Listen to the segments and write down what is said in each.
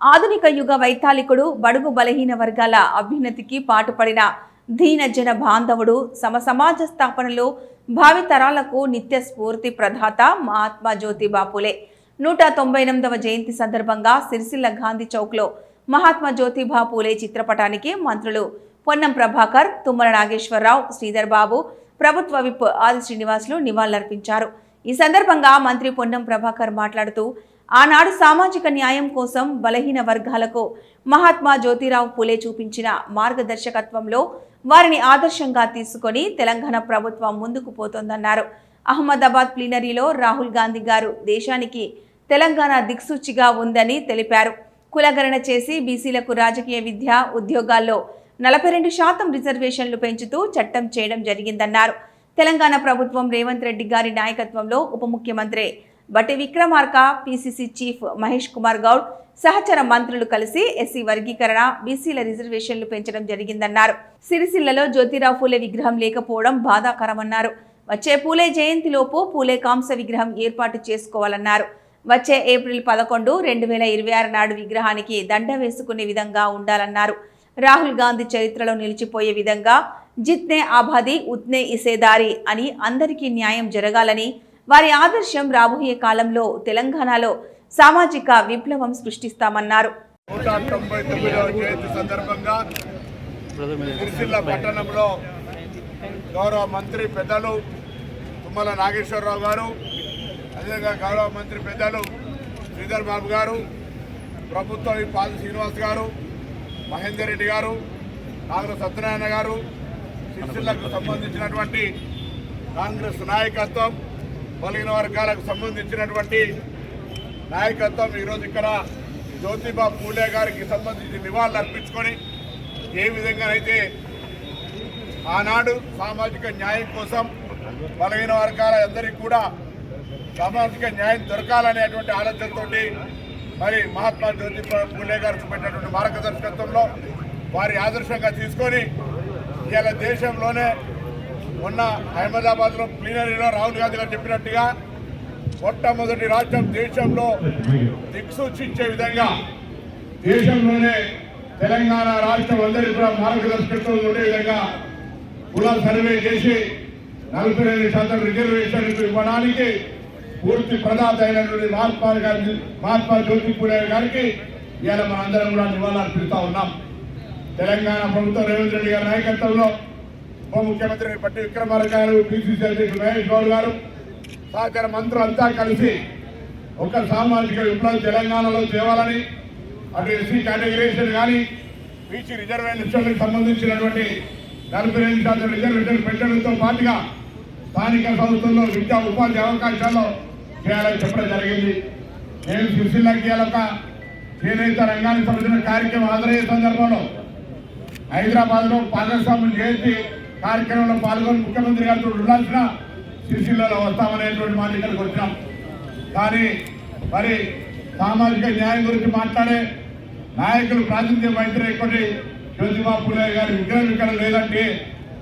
ఆధునిక యుగ వైతాళికుడు బడుగు బలహీన వర్గాల అభ్యున్నతికి పాటుపడిన దీనజన బాంధవుడు సమ సమాజ స్థాపనలో భావితరాలకు నిత్య స్ఫూర్తి ప్రదాత మహాత్మా జ్యోతిబా పులే నూట తొంభై ఎనిమిదవ జయంతి సందర్భంగా సిరిసిల్ల గాంధీ చౌక్లో మహాత్మా జ్యోతిబా పూలే చిత్రపటానికి మంత్రులు పొన్నం ప్రభాకర్ తుమ్మల నాగేశ్వరరావు శ్రీధర్ బాబు ప్రభుత్వ విప్ ఆది శ్రీనివాసులు నివాళులర్పించారు. ఈ సందర్భంగా మంత్రి పొన్నం ప్రభాకర్ మాట్లాడుతూ ఆనాడు సామాజిక న్యాయం కోసం బలహీన వర్గాలకు మహాత్మా జ్యోతిరావు పూలే చూపించిన మార్గదర్శకత్వంలో వారిని ఆదర్శంగా తీసుకొని తెలంగాణ ప్రభుత్వం ముందుకు పోతోందన్నారు. అహ్మదాబాద్ ప్లీనరీలో రాహుల్ గాంధీ గారు దేశానికి తెలంగాణ దిక్సూచిగా ఉందని తెలిపారు. కులగణన చేసి బీసీలకు రాజకీయ విద్య ఉద్యోగాల్లో నలభై రెండు శాతం రిజర్వేషన్లు పెంచుతూ చట్టం చేయడం జరిగిందన్నారు. తెలంగాణ ప్రభుత్వం రేవంత్ రెడ్డి గారి నాయకత్వంలో ఉప ముఖ్యమంత్రి బట్టి విక్రమార్క పిసిసి చీఫ్ మహేష్ కుమార్ గౌడ్ సహచర మంత్రులు కలిసి ఎస్సీ వర్గీకరణ బీసీల రిజర్వేషన్లు పెంచడం జరిగిందన్నారు. సిరిసిల్లలో జ్యోతిరావు పూలే విగ్రహం లేకపోవడం బాధాకరమన్నారు. వచ్చే పూలే జయంతిలోపు పూలే కాంస విగ్రహం ఏర్పాటు చేసుకోవాలన్నారు. వచ్చే ఏప్రిల్ పదకొండు రెండు వేల ఇరవై ఆరు నాడు విగ్రహానికి దండ వేసుకునే విధంగా ఉండాలన్నారు. రాహుల్ గాంధీ చరిత్రలో నిలిచిపోయే విధంగా జిత్నే ఆబాది ఉత్నే ఇసేదారి అని అందరికీ న్యాయం జరగాలని వారి ఆదర్శం రాబోయే కాలంలో తెలంగాణలో సామాజిక విప్లవం సృష్టిస్తామన్నారు. నూట తొంభై సందర్భంగా పట్టణంలో గౌరవ మంత్రి పెద్దలు తుమ్మల నాగేశ్వరరావు గారు అదేవిధంగా గౌరవ మంత్రి పెద్దలు శ్రీధర్ బాబు గారు ప్రభుత్వ పాల శ్రీనివాస్ గారు మహేందర్ రెడ్డి గారు నాగర సత్యనారాయణ గారు సిరిసిల్లకు సంబంధించినటువంటి కాంగ్రెస్ నాయకత్వం బలహీన వర్గాలకు సంబంధించినటువంటి నాయకత్వం ఈరోజు ఇక్కడ జ్యోతిబా పూలే గారికి సంబంధించి నివాళులు అర్పించుకొని ఏ విధంగానైతే ఆనాడు సామాజిక న్యాయం కోసం బలహీన వర్గాల అందరికీ కూడా సామాజిక న్యాయం దొరకాలనేటువంటి ఆలోచనతో మరి మహాత్మా జ్యోతిబా పూలే గారు మార్గదర్శకత్వంలో వారి ఆదర్శంగా తీసుకొని ఇలా దేశంలోనే మొన్న అహ్మదాబాద్లో ప్లీనరీలో రాహుల్ గాంధీ గారు చెప్పినట్టుగా మొట్టమొదటి రాష్ట్రం దేశంలో దిక్సూచించే విధంగా దేశంలోనే తెలంగాణ రాష్ట్రం అందరికీ కూడా మార్గదర్శకత్వం ఉండే విధంగా కుల సర్వే చేసి నలభై రెండు శాతం రిజర్వేషన్ ఇవ్వడానికి పూర్తి ప్రదాత అయినటువంటి మహాత్మా గాంధీ మహాత్మా జ్యోతిపూరే గారికి ఇవాళ మనందరం కూడా నివాళులర్పిస్తా ఉన్నాం. తెలంగాణ ప్రభుత్వం రేవంత్ రెడ్డి గారి నాయకత్వంలో ఉప ముఖ్యమంత్రి పట్టి విక్రమార్క గారు పిసిసి అధ్యక్షుడు మహేష్ గౌడ్ గారు సహకార మంత్రులు అంతా కలిసి ఒక సామాజిక విప్లవం తెలంగాణలో తేవాలని అటు ఎస్సీ కేటగిరేషన్ కానీ బీసీ రిజర్వేషన్లకు సంబంధించినటువంటి నలభై రెండు శాతం రిజర్వేషన్ పెట్టడంతో పాటుగా స్థానిక సంస్థల్లో విద్యా ఉపాధి అవకాశాల్లో చేయాలని చెప్పడం జరిగింది. నేను సిరిసిల్లకి ఒక చేనేత రంగానికి సంబంధించిన కార్యక్రమం హాజరయ్యే సందర్భంలో హైదరాబాద్లో భాగస్వామ్యం కార్యక్రమంలో పాల్గొని ముఖ్యమంత్రి గారితో ఉండాల్సిన సిరిసిల్లలో వస్తామనేటువంటి మాట ఇక్కడికి వచ్చినాం. కానీ మరి సామాజిక న్యాయం గురించి మాట్లాడే నాయకులు ప్రాతినిధ్యం వహించలేకపోతే జ్యోతిబా పులే గారి విగ్రహం ఇక్కడ లేదంటే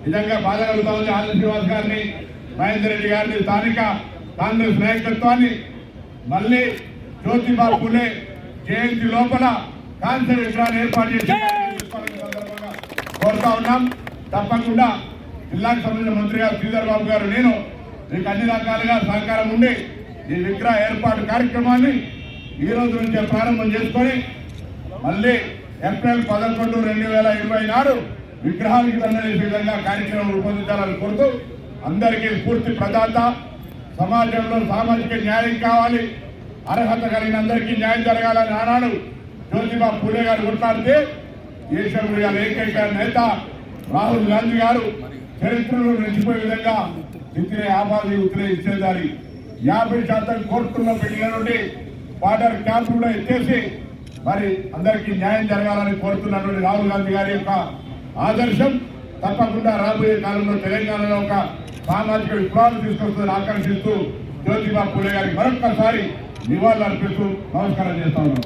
నిజంగా బాధ కలుగుతా ఉంది ఆనంద్ శ్రీనివాస్ గారిని మహేందర్ రెడ్డి గారిని స్థానిక కాంగ్రెస్ నాయకత్వాన్ని మళ్ళీ జ్యోతిబా పులే జయంతి లోపల కాన్సర్ విగ్రహాన్ని ఏర్పాటు చేసి కోరుతా ఉన్నాం. తప్పకుండా జిల్లాకు సంబంధించిన మంత్రి గారు శ్రీధర్ బాబు గారు నేను మీకు అన్ని రకాలుగా సహకారం ఉండి ఈ విగ్రహ ఏర్పాటు కార్యక్రమాన్ని ఈ రోజు నుంచే ప్రారంభం చేసుకొని మళ్ళీ ఏప్రిల్ పదకొండు రెండు వేల ఇరవై నాడు విగ్రహానికి సంబంధించిన విధంగా కార్యక్రమం రూపొందించాలని కోరుతూ అందరికీ పూర్తి ప్రదాత సమాజంలో సామాజిక న్యాయం కావాలి అర్హత కలిగిన అందరికీ న్యాయం జరగాలని ఆనాడు జ్యోతిబా పూలే గారు కొట్లాడితే ఈశ్వరుడు ఇవాళ ఏకైక నేత రాహుల్ గాంధీ గారు చరిత్రలో నిలిచిపోయే విధంగా ఇతరే ఆపాది ఉత్తరే ఇచ్చేదారి. యాభై శాతం కోరుతున్న బిడ్డల నుండి వాటర్ క్యాంప్ కూడా ఎత్తేసి మరి అందరికీ న్యాయం జరగాలని కోరుతున్నటువంటి రాహుల్ గాంధీ గారి యొక్క ఆదర్శం తప్పకుండా రాబోయే కాలంలో తెలంగాణలో ఒక సామాజిక విప్లవాలు తీసుకొస్తుందని ఆకర్షిస్తూ జ్యోతిబా పూలే గారికి మరొక్కసారి నివాళులు అర్పిస్తూ నమస్కారం చేస్తా ఉన్నాం.